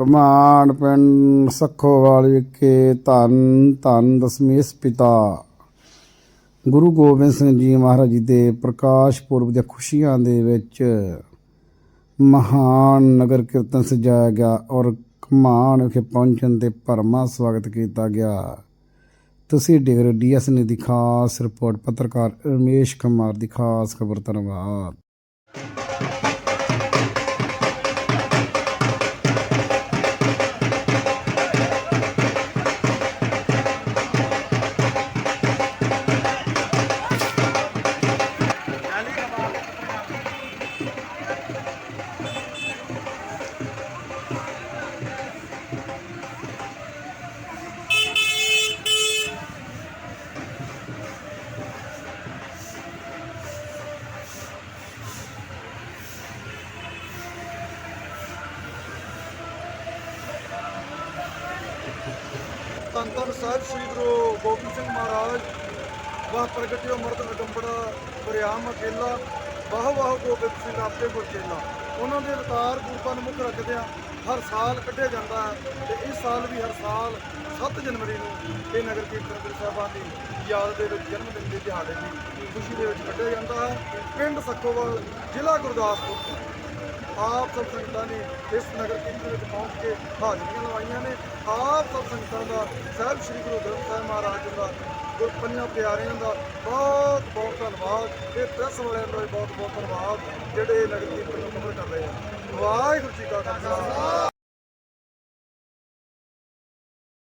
Command ਪਿੰਡ ਸੱਖੋਵਾਲ ਵਿਖੇ ਧੰਨ ਧੰਨ ਦਸਮੇਸ਼ ਪਿਤਾ। ਗੁਰੂ ਗੋਬਿੰਦ ਸਿੰਘ ਜੀ ਮਹਾਰਾਜ ਜੀ ਦੇ ਪ੍ਰਕਾਸ਼ ਪੁਰਬ ਦੀਆਂ ਖੁਸ਼ੀਆਂ ਦੇ ਵਿੱਚ ਮਹਾਨ ਨਗਰ ਕੀਰਤਨ ਸਜਾਇਆ ਗਿਆ ਔਰ ਕਮਾਨ ਵਿਖੇ ਪਹੁੰਚਣ ਤੇ ਭਰਮਾ ਸਵਾਗਤ ਕੀਤਾ ਗਿਆ। ਤੁਸੀਂ ਡਿਗਰ ਡੀਐਸ ਨੇ ਦੀ ਖਾਸ ਰਿਪੋਰਟ ਪੱਤਰਕਾਰ ਰਮੇਸ਼ ਕੁਮਾਰ ਦੀ ਖਾਸ ਖਬਰ ਧੰਨਵਾਦ। ਧੰਨ ਸਾਹਿਬ ਸ੍ਰੀ ਗੁਰੂ ਗੋਬਿੰਦ ਸਿੰਘ ਮਹਾਰਾਜ, ਵਾਹ ਪ੍ਰਗਟਿਓ ਮਰਦ ਅਡੰਬੜਾ ਬਰਿਆਮ ਅਕੇਲਾ, ਵਾਹ ਵਾਹ ਗੋਬਿੰਦ ਸਿੰਘ ਆਪੇ ਗੁਰਚੇਲਾ ਉਹਨਾਂ ਦੇ ਅਵਤਾਰ ਗੁਰਪਾਂ ਨੂੰ ਮੁੱਖ ਰੱਖਦਿਆਂ ਹਰ ਸਾਲ ਕੱਢਿਆ ਜਾਂਦਾ ਹੈ ਤੇ ਇਸ ਸਾਲ ਵੀ ਹਰ ਸਾਲ 7 ਜਨਵਰੀ ਨੂੰ ਇਹ ਨਗਰ ਕੀਰਤਨ ਗੁਰੂ ਸਾਹਿਬਾਂ ਦੀ ਯਾਦ ਦੇ ਵਿੱਚ ਜਨਮ ਦਿਨ ਦੇ ਦਿਹਾੜੇ ਦੀ ਖੁਸ਼ੀ ਦੇ ਵਿੱਚ ਕੱਢਿਆ ਜਾਂਦਾ ਹੈ। ਪਿੰਡ ਸੱਖੋਵਾਲ ਜ਼ਿਲ੍ਹਾ ਗੁਰਦਾਸਪੁਰ। ਆਪ ਸਭ ਸੰਗਤਾਂ ਨੇ ਇਸ ਨਗਰ ਕੀਰਤਨ ਵਿੱਚ ਪਹੁੰਚ ਕੇ ਹਾਜ਼ਰੀਆਂ ਲਵਾਈਆਂ ਨੇ। ਆਪ ਸਭ ਸੰਗਤਾਂ ਦਾ ਸਾਹਿਬ ਸ੍ਰੀ ਗੁਰੂ ਗ੍ਰੰਥ ਸਾਹਿਬ ਮਹਾਰਾਜ ਜੀ ਦਾ ਗੁਰਪੰਨਿਆਂ ਪਿਆਰਿਆਂ ਦਾ ਬਹੁਤ ਬਹੁਤ ਧੰਨਵਾਦ। ਇਹ ਪ੍ਰੈਸ ਵਾਲਿਆਂ ਦਾ ਵੀ ਬਹੁਤ ਬਹੁਤ ਧੰਨਵਾਦ ਜਿਹੜੇ ਇਹ ਨਗਰ ਕੀਰਤਨ ਨੂੰ ਕਵਰ ਕਰ ਰਹੇ ਆ। ਵਾਹਿਗੁਰੂ ਜੀ ਕਾ ਖਾਲਸਾ।